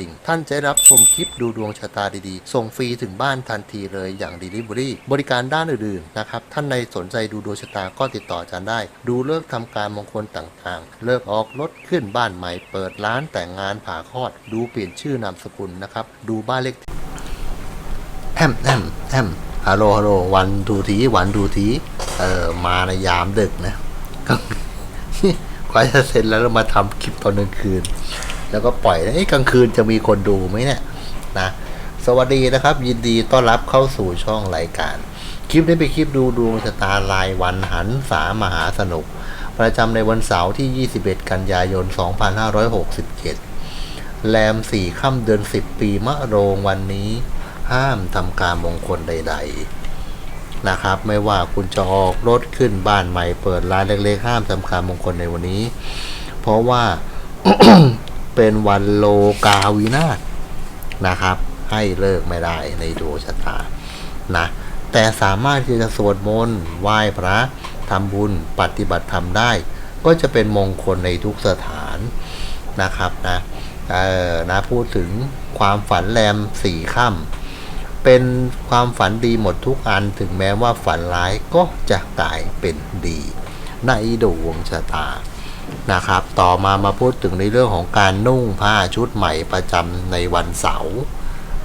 ดิ่ง ท่านจะได้รับชมคลิปดูดวงชะตาดีๆ ส่งฟรีถึงบ้านทันทีเลยอย่าง Delivery บริการด้านอื่นๆนะครับ ท่านในสนใจดูดวงชะตาก็ติดต่ออาจารย์ได้ ดูเลิกษ์ทำการมงคลต่างๆ เลิกออกรถขึ้นบ้านใหม่ เปิดร้านแต่งงานผ่าคลอด ดูเปลี่ยนชื่อนามสกุลนะครับ ดูบ้านเลขที่แอมแอมแอมฮัลโหลฮัลโหลวันดูทีวันดูทีเออมาในยามดึกนะก็กว่าจะเสร็จแล้วเรามาทำคลิปตอนกลางคืน แล้วก็ปล่อยนะเอ้กลางคืนจะมีคนดูไหมเนี่ยนะสวัสดีนะครับ ยินดีต้อนรับเข้าสู่ช่องรายการ คลิปนี้เป็นคลิปดูดวงชะตารายวันหันสามหาสนุก ประจำในวันเสาร์ที่ 21 กันยายน 2567 แรมสี่ค่ำเดือนสิบปีมะโรงวันนี้ ห้ามทำการมงคลใด ๆนะครับไม่ว่าคุณจะออกรถขึ้นบ้านใหม่เปิดร้านเล็กๆห้ามทำการมงคลในวันนี้ เพราะว่า เป็นวันโลกาวินาศนะครับ ให้เลิกไม่ได้ในดวงชะตานะแต่สามารถที่จะสวดมนต์ไหว้พระทำบุญปฏิบัติธรรมได้ ก็จะเป็นมงคลในทุกสถานนะครับนะเออนะพูดถึงความฝันแรมสี่ค่ำเป็นความฝันดีหมดทุกอันถึงแม้ว่าฝันร้ายก็จะกลายเป็นดี ในดวงชะตา นะครับ ต่อมามาพูดถึงในเรื่องของการนุ่งผ้าชุดใหม่ประจำในวันเสาร์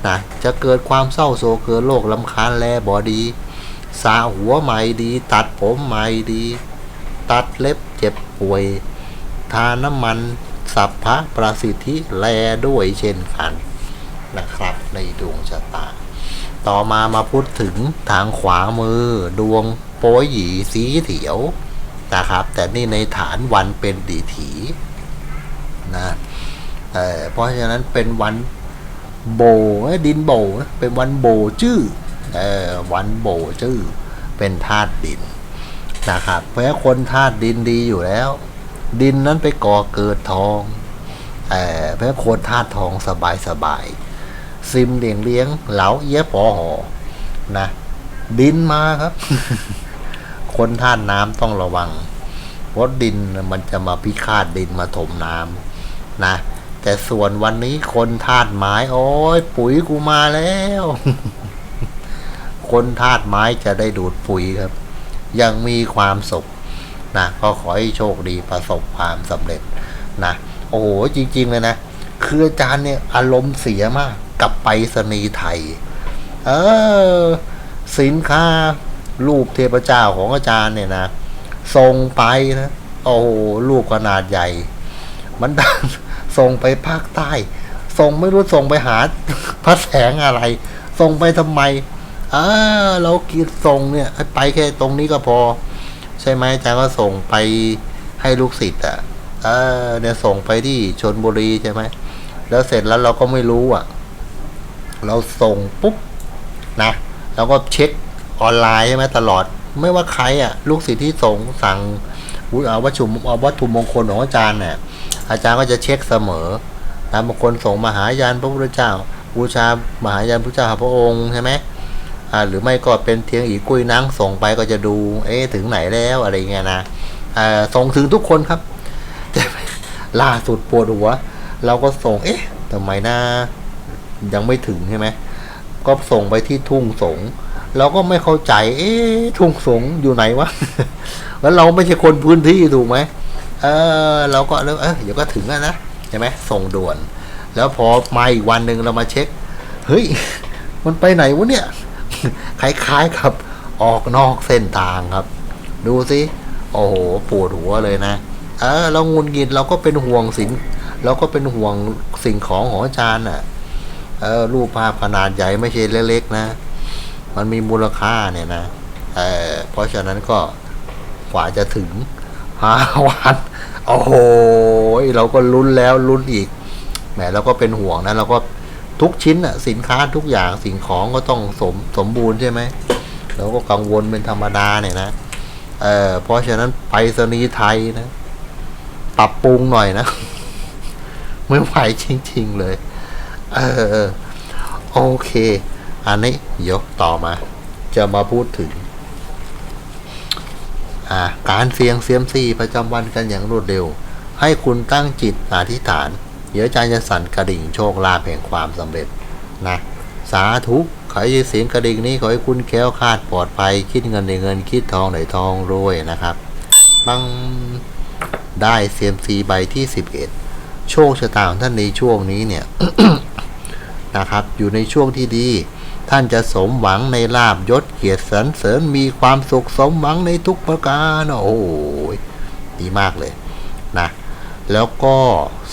นะจะเกิดความเศร้าโศกเกิดโรคลำคาญแลบอดีสาหัวใหม่ดี ตัดผมใหม่ดี ตัดเล็บเจ็บป่วย ทาน้ำมันสัพพะประสิทธิแลด้วยเช่นกันนะครับ ในดวงชะตา ต่อมามาพูดถึงทางขวามือ ดวงโป้ยหยีสีเขียว นะครับ แต่นี่ในฐานวันเป็นดีถีนะเเพราะฉะนั้นเป็นวันโบดินโบเป็นวันโบจื้ออวันโบจื้อเป็นธาตุดินนะครับ เพราะฉะนั้นคนธาตุดินดีอยู่แล้ว ดินนั้นไปก่อเกิดทองเออเพราะฉะนั้นคนธาตุทองสบายสบายซิมเลี้ยงเลี้ยงเหลาเอี้ยปอหอนะดินมาครับ คนท่านน้ำต้องระวังเพราะดินมันจะมาพิฆาตดินมาถมน้ำนะ แต่ส่วนวันนี้คนธาตุไม้โอ้ยปุ๋ยกูมาแล้ว คนธาตุไม้จะได้ดูดปุ๋ยครับ ยังมีความสุขนะก็ขอให้โชคดีประสบความสำเร็จนะโอ้โหจริง ๆ เลยนะ คืออาจารย์เนี่ยอารมณ์เสียมาก กับไปรษณีไทย เออ สินค้า รูปเทพเจ้าของอาจารย์เนี่ยนะส่งไปนะโอ้โหรูปขนาดใหญ่ มันดันส่งไปภาคใต้ส่งไม่รู้ส่งไปหาพระแสงอะไรส่งไปทำไมเออเราคิดส่งเนี่ย ไปแค่ตรงนี้ก็พอ ใช่ไหมอาจารย์ก็ส่งไปให้ลูกศิษย์อะเออเนี่ยส่งไปที่ชนบุรีใช่ไหมแล้วเสร็จแล้วเราก็ไม่รู้อะ เราส่งปุ๊บนะเราก็เช็ค ออนไลน์ใช่ไหมตลอด ไม่ว่าใครอะ ลูกศิษย์ที่ส่งสั่งวัตถุวัตถุมงคลของอาจารย์เนี่ยอาจารย์ก็จะเช็คเสมอนะบางคนส่งมหายานพระพุทธเจ้าบูชามหายานพระเจ้าพระองค์ใช่ไหมอ่าหรือไม่ก็เป็นเทียงอีกุ้ยนังส่งไปก็จะดู เอ๊ถึงไหนแล้วอะไรเงี้ยนะอ่าส่งถึงทุกคนครับแต่ล่าสุดปวดหัว เราก็ส่ง เอ๊ะทำไมนะยังไม่ถึงใช่ไหมก็ส่งไปที่ทุ่งสง เราก็ไม่เข้าใจ เอ๊ะทุ่งสงอยู่ไหนวะแล้วเราไม่ใช่คนพื้นที่ถูกไหมเออ เราก็เออเดี๋ยวก็ถึงแล้วนะใช่ไหมส่งด่วน แล้วพอมาอีกวันหนึ่งเรามาเช็ค เฮ้ย มันไปไหนวะเนี่ยคล้ายๆกับออกนอกเส้นทางครับ ดูสิโอ้โหปวดหัวเลยนะเออเรางุนงิดเราก็เป็นห่วงสินเราก็เป็นห่วงสิ่งของของอาจารย์อะ เออรูปภาพขนาดใหญ่ไม่ใช่เล็กๆนะ มันมีมูลค่าเนี่ยนะเออเพราะฉะนั้นก็กว่าจะถึงห้าวันโอ้โหเราก็ลุ้นแล้วลุ้นอีกแหมเราก็เป็นห่วงนะเราก็ทุกชิ้นอะสินค้าทุกอย่างสิ่งของก็ต้องสมสมบูรณ์ใช่ไหมเราก็กังวลเป็นธรรมดาเนี่ยนะเออเพราะฉะนั้นไปรษณีย์ไทยนะปรับปรุงหน่อยนะ ไม่ไหวจริง ๆ เลย เออ โอเค อันนี้ยกต่อมา จะมาพูดถึง การเสียงเซียมซีประจำวันกันอย่างรวดเร็ว ให้คุณตั้งจิตอธิษฐาน เดี๋ยวอาจายจะสั่นกระดิ่งโชคลาภแห่งความสำเร็จนะสาธุขอให้เสียงกระดิ่งนี้ขอให้คุณแค้วคาดปลอดภัย คิดเงินในเงินคิดทองในทองรวยนะครับบังได้เซียมซีใบที่ 11 โชคชะตาของท่านในช่วงนี้เนี่ยนะครับ อยู่ในช่วงที่ดี ท่านจะสมหวังในลาบยศเกียรติสรรเสริญมีความสุขสมหวังในทุกประการโอ้โหดีมากเลยนะแล้วก็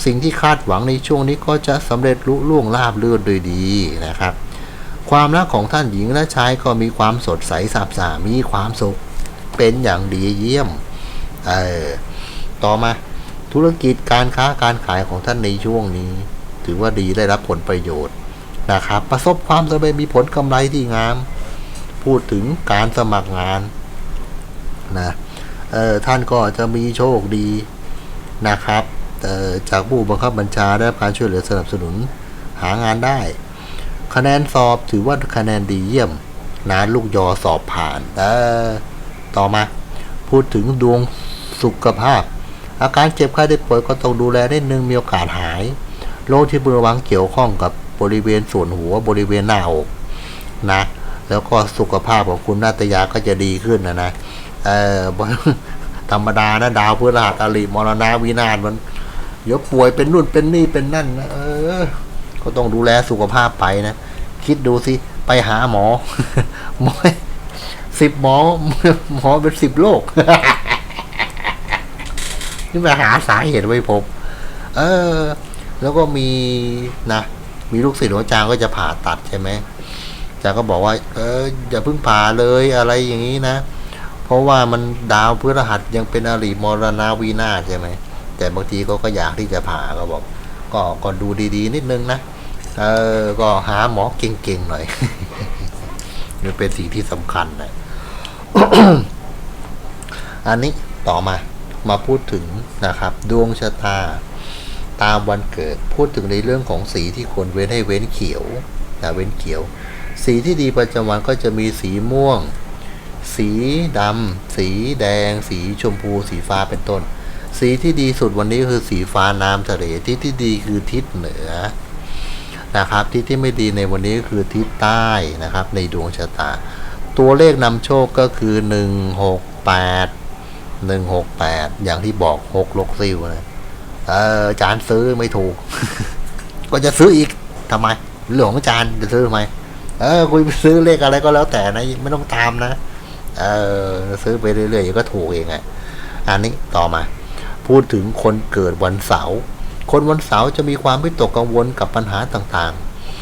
สิ่งที่คาดหวังในช่วงนี้ก็จะสำเร็จลุล่วงราบเรื่นโดยดีนะครับ ความรักของท่านหญิงและชายก็มีความสดใสสาบสามีความสุขเป็นอย่างดีเยี่ยมเออต่อมาธุรกิจการค้าการขายของท่านในช่วงนี้ ถือว่าดีได้รับผลประโยชน์ นะครับ ประสบความสำเร็จมีผลกำไรที่งาม พูดถึงการสมัครงานนะเออท่านก็จะมีโชคดีนะครับเออจากผู้บังคับบัญชาได้การช่วยเหลือสนับสนุนหางานได้ คะแนนสอบถือว่าคะแนนดีเยี่ยมนะลูกยอสอบผ่านเออต่อมาพูดถึงดวงสุขภาพ อาการเจ็บไข้ได้ป่วยก็ต้องดูแลนิดนึงมีโอกาสหายโรคที่พึงระวังเกี่ยวข้องกับ บริเวณส่วนหัวบริเวณหน้าอกนะ แล้วก็สุขภาพของคุณนาตยาก็จะดีขึ้นนะนะเออธรรมดานะดาวพฤหัสอริมรณาวินาศมันเดี๋ยวป่วยเป็นนู่นเป็นนี่เป็นนั่นนะเออ ก็ต้องดูแลสุขภาพไปนะ คิดดูสิ ไปหาหมอหมอสิบหมอหมอเป็นสิบโรคนี่มาหาสาเหตุไว้พบ เออ แล้วก็มีนะ มีลูกศิษย์ของอาจารย์ก็จะผ่าตัดใช่ไหมอาจารย์ก็บอกว่า เอออย่าเพิ่งผ่าเลยอะไรอย่างนี้นะ เพราะว่ามันดาวพฤหัสยังเป็นอริมรณาวีนาใช่ไหมแต่บางทีเขาก็อยากที่จะผ่าก็บอก ก็ก็ดูดีๆ นิดนึงนะเออก็หาหมอเก่งๆหน่อยนี่เป็นสิ่งที่สำคัญนะอันนี้ต่อมามาพูดถึงนะครับ ดวงชะตา ตามวันเกิด พูดถึงในเรื่องของสีที่ควรเว้นให้เว้นเขียวนะเว้นเขียว สีที่ดีประจำวันก็จะมีสีม่วง สีดำสีแดง สีชมพู สีฟ้าเป็นต้น สีที่ดีสุดวันนี้คือสีฟ้าน้ำทะเลทิศที่ดีคือทิศเหนือนะครับทิศที่ไม่ดีในวันนี้คือทิศใต้นะครับในดวงชะตา ตัวเลขนำโชคก็คือหนึ่งหกแปดหนึ่งหกแปดอย่างที่บอกหกลกซิวนะ เออจารย์ซื้อไม่ถูก ก็จะซื้ออีกทำไมเรื่องของจารย์จะซื้อทำไมเออคุยซื้อเลขอะไรก็แล้วแต่นะไม่ต้องตามนะเออซื้อไปเรื่อยๆเดี๋ยก็ถูกเองอะอันนี้ต่อมา พูดถึงคนเกิดวันเสาร์คนวันเสาร์จะมีความวิตกกังวลกับปัญหาต่าง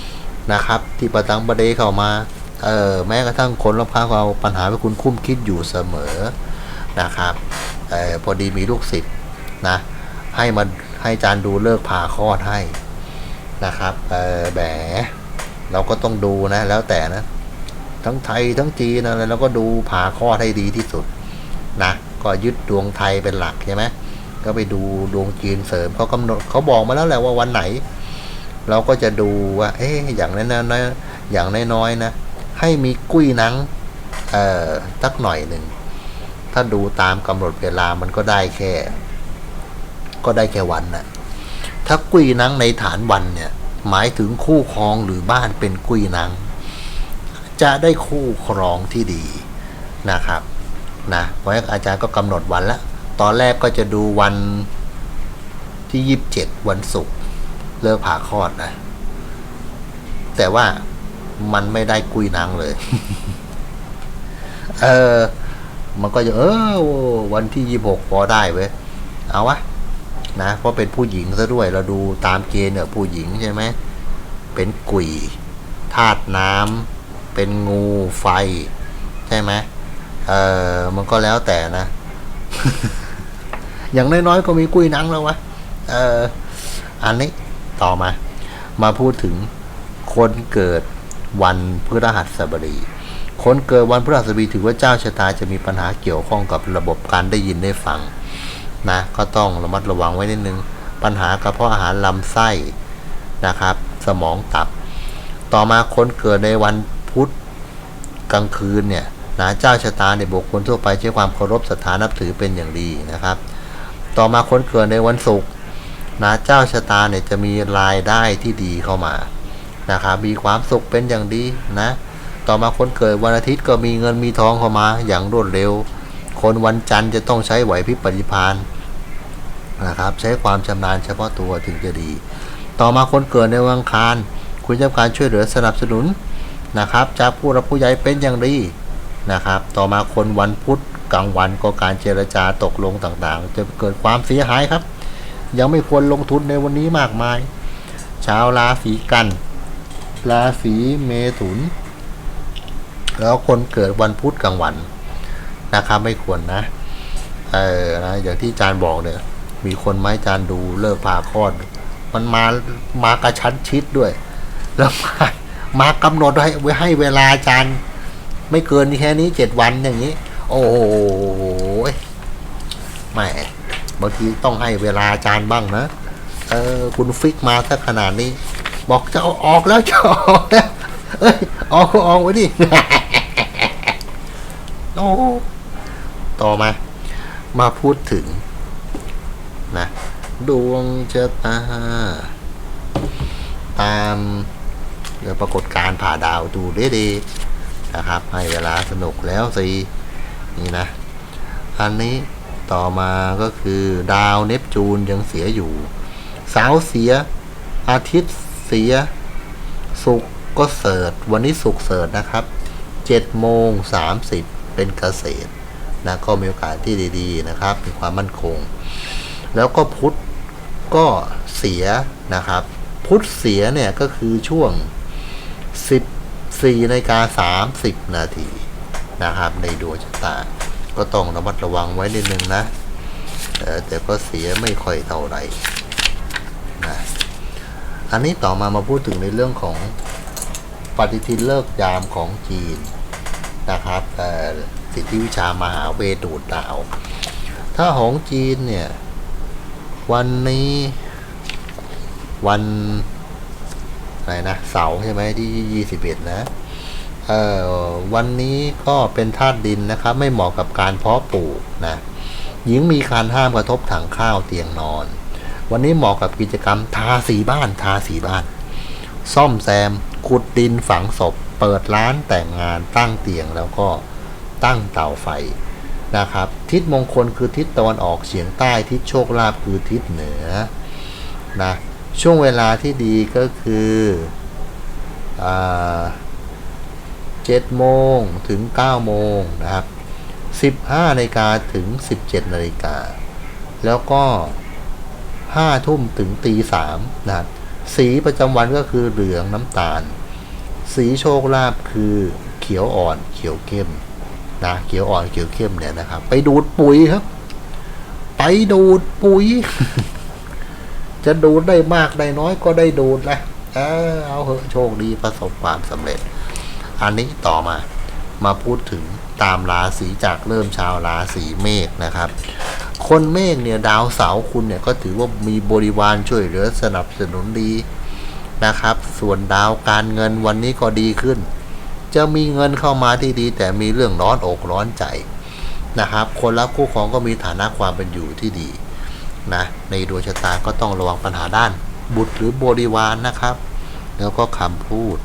ๆนะครับ ที่ประตังประเดเข้ามาเออแม้กระทั่งคนรอบข้างเอาปัญหาให้คุณคุ้มคิดอยู่เสมอนะครับเออพอดีมีลูกศิษย์นะ ให้มาให้อาจารย์ดูเลิกผ่าคลอดให้นะครับเออแหมเราก็ต้องดูนะ แล้วแต่นะ ทั้งไทยทั้งจีนอะไรเราก็ดูผ่าคลอดให้ดีที่สุดนะก็ยึดดวงไทยเป็นหลักใช่ไหมก็ไปดูดวงจีนเสริมเขากำหนดเขาบอกมาแล้วแหละว่าวันไหน เราก็จะดูว่า เอ๊ะอย่างนั้นนะอย่างน้อยๆนะ ให้มีกุ้ยนังเอ่อสักหน่อยหนึ่ง ถ้าดูตามกำหนดเวลามันก็ได้แค่ ก็ได้แค่วันนะถ้ากุ้ยนังในฐานวันเนี่ย หมายถึงคู่ครองหรือบ้านเป็นกุ้ยนัง จะได้คู่ครองที่ดีนะครับนะเพราะฉะนั้นอาจารย์ก็กำหนดวันละตอนแรกก็จะดูวันที่ยี่สิบเจ็ดวันศุกร์เลิกผ่าคลอดนะ แต่ว่ามันไม่ได้กุยนางเลย เออ มันก็จะเออวันที่ยี่หกพอได้เว้ย เอาวะ นะเพราะเป็นผู้หญิงซะด้วยเราดูตามเกณฑ์เนี่ยผู้หญิงใช่ไหมเป็นกุยธาตุน้ำเป็นงูไฟ ใช่ไหมเออมันก็แล้วแต่นะ อย่างน้อยๆก็มีกุ้ยนังแล้ววะเอออันนี้ต่อมา มาพูดถึงคนเกิดวันพฤหัสบดีคนเกิดวันพฤหัสบดีถือว่าเจ้าชะตาจะมีปัญหาเกี่ยวข้องกับระบบการได้ยินได้ฟัง นะก็ต้องระมัดระวังไว้นิดนึง ปัญหากระเพาะอาหารลำไส้นะครับ สมองตับ ต่อมาคนเกิดในวันพุธกลางคืนเนี่ยนะเจ้าชะตาในยบุคคลทั่วไปใช้ความเคารพศรัทธานับถือเป็นอย่างดีนะครับ ต่อมาคนเกิดในวันศุกร์นะเจ้าชะตาเนี่ยจะมีรายได้ที่ดีเข้ามานะครับมีความสุขเป็นอย่างดีนะ ต่อมาคนเกิดวันอาทิตย์ก็มีเงินมีทองเข้ามาอย่างรวดเร็ว คนวันจันทร์จะต้องใช้ไหวพริบปฏิภาณ นะครับ ใช้ความชำนาญเฉพาะตัวถึงจะดี ต่อมาคนเกิดในวันอังคาร คุณจะการช่วยเหลือสนับสนุนนะครับ จากผู้รับผู้ใหญ่เป็นอย่างดีนะครับ ต่อมาคนวันพุธกลางวันก็การเจรจาตกลงต่างๆ จะเกิดความเสียหายครับ ยังไม่ควรลงทุนในวันนี้มากมายชาวราศีกันราศีเมถุน แล้วคนเกิดวันพุธกลางวันนะครับไม่ควรนะ เออนะอย่างที่อาจารย์บอกเนี่ย มีคนไหมอาจารย์ดูเลิกผ่าคลอด มันมามากระชั้นชิดด้วย แล้วมามากำหนดให้ไว้ให้เวลาจารย์ไม่เกินแค่นี้เจ็ดวันอย่างนี้ โอ้โหแหมบางทีต้องให้เวลาจารย์บ้างนะเออคุณฟิกมาสักขนาดนี้ บอกจะเอาออกแล้วจะออกแล้วเอ้ยออกออกไว้ดิโอ้ต่อมา มาพูดถึง ดวงชะตา ตามเรือปรากฏการผ่าดาวดูดีๆนะครับ ให้เวลาสนุกแล้วสิ นี่นะ อันนี้ต่อมาก็คือดาวเนปจูนยังเสียอยู่ สาร์เสีย อาทิตย์เสียศุกร์ก็เสิร์ชวันนี้ศุกร์เสิร์ชนะครับเจ็ดโมงสามสิบเป็นเกษตรนะก็มีโอกาสที่ดี ๆ นะครับ มีความมั่นคง แล้วก็พุทธก็เสียนะครับ พุทธเสียเนี่ยก็คือช่วง 14นาฬิกา30 นาทีนะครับ ในดวงชะตา ก็ต้องระมัดระวังไว้นิดนึงนะแต่ก็เสียไม่ค่อยเท่าไหร่นะอันนี้ต่อมามาพูดถึงในเรื่องของปฏิทินเลิกยามของจีนนะครับเออสิทธิวิชามหาเวดูดดาว ถ้าของจีนเนี่ย วันนี้ วันอะไรนะเสาร์ใช่ไหมที่ยี่สิบเอ็ดนะเอ่อวันนี้ก็เป็นธาตุดินนะครับ ไม่เหมาะกับการเพาะปลูกนะหญิงมีการห้ามกระทบถังข้าวเตียงนอน วันนี้เหมาะกับกิจกรรมทาสีบ้านทาสีบ้าน ซ่อมแซมขุดดินฝังศพ เปิดร้านแต่งงานตั้งเตียงแล้วก็ตั้งเตาไฟ นะครับ ทิศมงคลคือทิศตะวันออกเฉียงใต้ทิศโชคลาภคือทิศเหนือนะช่วงเวลาที่ดีก็คือเจ็ดโมงถึงเก้าโมงนะครับสิบห้านาฬิกาถึงสิบเจ็ดนาฬิกาแล้วก็ห้าทุ่มถึงตีสามนะครับสีประจำวันก็คือเหลืองน้ำตาล สีโชคลาภคือเขียวอ่อนเขียวเข้ม นะเขียวอ่อนเขียวเข้มเนี่ยนะครับ ไปดูดปุ๋ยครับ ไปดูดปุ๋ย จะดูดได้มากได้น้อยก็ได้ดูดแหละเออเอาเหอะโชคดีประสบความสำเร็จ อันนี้ต่อมามาพูดถึงตามราศีจากเริ่มชาวราศีเมษนะครับ คนเมษเนี่ยดาวเสาร์คุณเนี่ยก็ถือว่ามีบริวารช่วยเหลือสนับสนุนดีนะครับ ส่วนดาวการเงินวันนี้ก็ดีขึ้น จะมีเงินเข้ามาที่ดี แต่มีเรื่องร้อนอกร้อนใจนะครับ คนรักคู่ครองก็มีฐานะความเป็นอยู่ที่ดีนะในดวงชะตาก็ต้องระวังปัญหาด้าน บุตรหรือบริวารนนะครับ แล้วก็คำพูด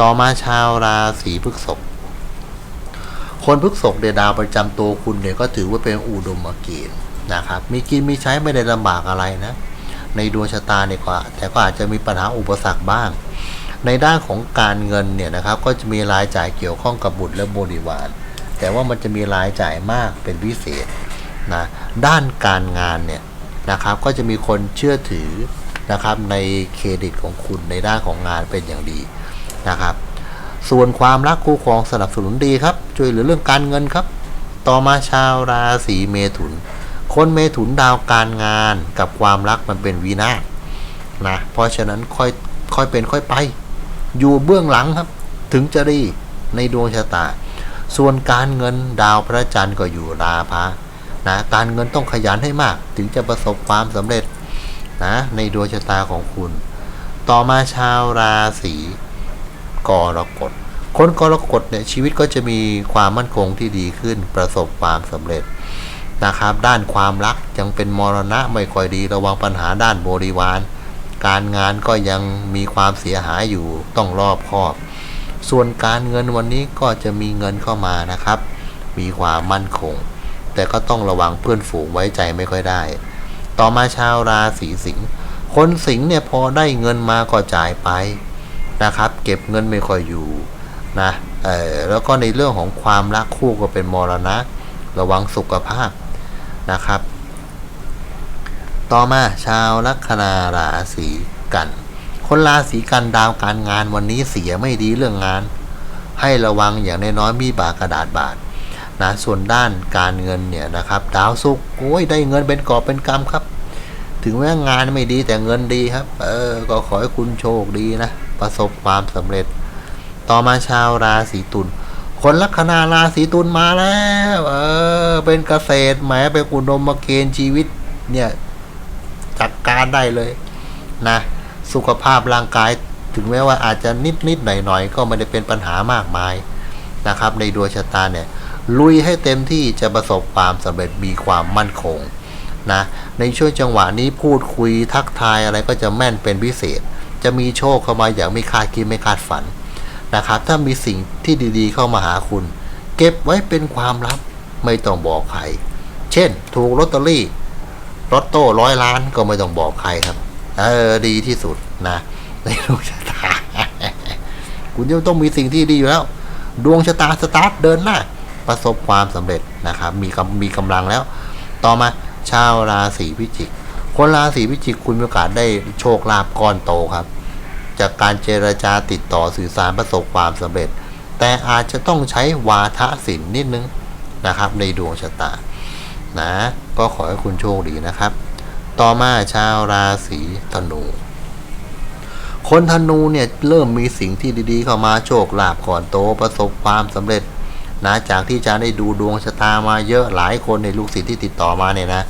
ต่อมาชาวราศีพฤษภคนพฤษภเดดาวประจำตัวคุณเนี่ยก็ถือว่าเป็นอุดมเกณฑ์นะครับมีกินมีใช้ไม่ได้ลำบากอะไรนะ ในดวงชะตาเนี่ยก็แต่ก็อาจจะมีปัญหาอุปสรรคบ้าง ในด้านของการเงินเนี่ยนะครับก็จะมีรายจ่ายเกี่ยวข้องกับบุตรและบริวาร แต่ว่ามันจะมีรายจ่ายมากเป็นพิเศษนะด้านการงานเนี่ยนะครับก็จะมีคนเชื่อถือนะครับในเครดิตของคุณในด้านของงานเป็นอย่างดีนะครับ ส่วนความรักคู่ครองสนับสนุนดีครับ ช่วยเหลือเรื่องการเงินครับ ต่อมาชาวราศีเมถุน คนเมถุนดาวการงานกับความรักมันเป็นวินาศนะเพราะฉะนั้นค่อยค่อยเป็นค่อยไป อยู่เบื้องหลังครับ ถึงจะดีในดวงชะตา ส่วนการเงินดาวพระจันทร์ก็อยู่ราพะนะการเงินต้องขยันให้มาก ถึงจะประสบความสำเร็จนะในดวงชะตาของคุณ ต่อมาชาวราศีกรกฎคนกรกฎเนี่ยชีวิตก็จะมีความมั่นคงที่ดีขึ้นประสบความสำเร็จนะครับ ด้านความรักยังเป็นมรณะไม่ค่อยดีระวังปัญหาด้านบริวาร การงานก็ยังมีความเสียหายอยู่ต้องรอบคอบ ส่วนการเงินวันนี้ก็จะมีเงินเข้ามานะครับ มีความมั่นคง แต่ก็ต้องระวังเพื่อนฝูงไว้ใจไม่ค่อยได้ ต่อมาชาวราศีสิงห์คนสิงห์เนี่ยพอได้เงินมาก็จ่ายไปนะครับ เก็บเงินไม่ค่อยอยู่นะเออแล้วก็ในเรื่องของความรักคู่ก็เป็นมรณะ ระวังสุขภาพนะครับ ต่อมาชาวลัคนาราศีกัน คนราศีกันดาวการงานวันนี้เสียไม่ดีเรื่องงาน ให้ระวังอย่างน้อยๆมีบากระดาษบาทนะส่วนด้านการเงินเนี่ยนะครับ ดาวศุกโอ้ยได้เงินเป็นกอบเป็นกำครับ ถึงแม้งานไม่ดีแต่เงินดีครับ เออก็ขอให้คุณโชคดีนะ ประสบความสำเร็จ ต่อมาชาวราศีตุลคนลัคนาราศีตุลมาแล้ว เออ เป็นเกษตรแหมเป็นอุดมเกณฑ์ชีวิตเนี่ยารได้เลยนะสุขภาพร่างกายถึงแม้ว่าอาจจะนิดนิดหน่อยหน่อยๆก็ไม่ได้เป็นปัญหามากมายนะครับ ในดวงชะตาเนี่ยลุยให้เต็มที่จะประสบความสำเร็จมีความมั่นคงนะในช่วงจังหวะนี้พูดคุยทักทายอะไรก็จะแม่นเป็นพิเศษ จะมีโชคเข้ามาอย่างไม่คาดคิดไม่คาดฝันนะครับ ถ้ามีสิ่งที่ดีๆเข้ามาหาคุณ เก็บไว้เป็นความลับไม่ต้องบอกใคร เช่น ถูกลอตเตอรี่ ลอตโต้ร้อยล้านก็ไม่ต้องบอกใครครับ เออดีที่สุดนะในดวงชะตา คุณจะต้องมีสิ่งที่ดีอยู่แล้ว ดวงชะตาสตาร์ทเดินหน้าประสบความสำเร็จนะครับ มีกำมีกำลังแล้ว ต่อมาชาวราศีพิจิก คนราศีพิจิกคุณมีโอกาสได้โชคลาภก้อนโตครับ จากการเจรจาติดต่อสื่อสารประสบความสำเร็จ แต่อาจจะต้องใช้วาทศิลป์นิดนึงนะครับ ในดวงชะตานะ ก็ขอให้คุณโชคดีนะครับ ต่อมาชาวราศีธนู คนธนูเนี่ยเริ่มมีสิ่งที่ดีๆ เข้ามาโชคลาภก่อนโตประสบความสำเร็จนะจากที่จารย์ได้ดูดวงชะตามาเยอะหลายคนในลูกศิษย์ที่ติดต่อมาเนี่ยนะ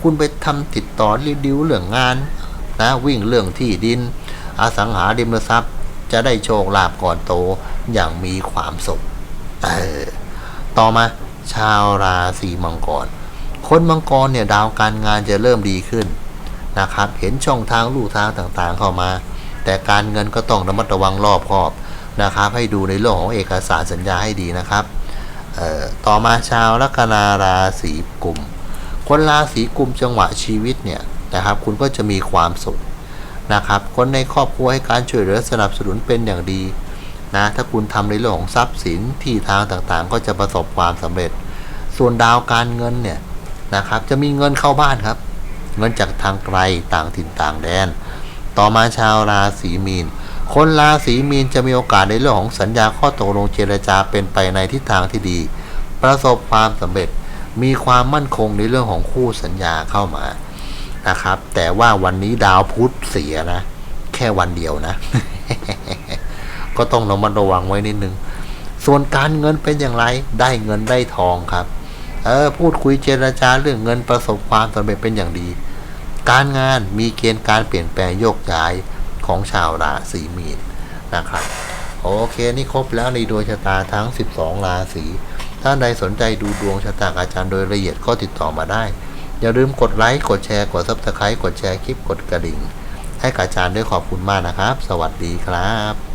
คุณไปทำติดต่อรีดิวเรื่องงานนะวิ่งเรื่องที่ดิน อสังหาริมทรัพย์ จะได้โชคลาภก่อนโตอย่างมีความสุขต่อมาชาวราศีมังกร คนมังกรเนี่ยดาวการงานจะเริ่มดีขึ้นนะครับ เห็นช่องทางลู่ทางต่างๆเข้ามา แต่การเงินก็ต้องระมัดระวังรอบคอบนะครับ ให้ดูในเรื่องของเอกสารสัญญาให้ดีนะครับต่อมาชาวลัคนาราศีกุมคนราศีกุมจังหวะชีวิตเนี่ยนะครับ คุณก็จะมีความสุขนะครับ คนในครอบครัวให้การช่วยเหลือสนับสนุนเป็นอย่างดีนะถ้าคุณทำในเรื่องของทรัพย์สินที่ทางต่างๆ ก็จะประสบความสำเร็จ ส่วนดาวการเงินเนี่ย นะครับ จะมีเงินเข้าบ้านครับ เงินจากทางไกลต่างถิ่นต่างแดน ต่อมาชาวราศีมีน คนราศีมีนจะมีโอกาสในเรื่องของสัญญาข้อตกลงเจรจาเป็นไปในทิศทางที่ดี ประสบความสำเร็จมีความมั่นคงในเรื่องของคู่สัญญาเข้ามานะครับ แต่ว่าวันนี้ดาวพุธเสียนะ แค่วันเดียวนะ ก็ต้องระมัดระวังไว้นิดนึง ส่วนการเงินเป็นอย่างไร ได้เงินได้ทองครับ เออพูดคุยเจรจาเรื่องเงินประสบความสำเร็จเป็นอย่างดี การงานมีเกณฑ์การเปลี่ยนแปลงโยกย้ายของชาวราศีมีนนะครับ โอเคนี่ครบแล้วในดวงชะตาทั้ง 12 ราศีถ้าใดสนใจดูดวงชะตาอาจารย์โดยละเอียดก็ติดต่อมาได้ อย่าลืมกดไลค์กดแชร์กดซับสไครต์กดแชร์คลิปกดกระดิ่ง ให้กับอาจารย์ด้วยขอบคุณมากนะครับ สวัสดีครับ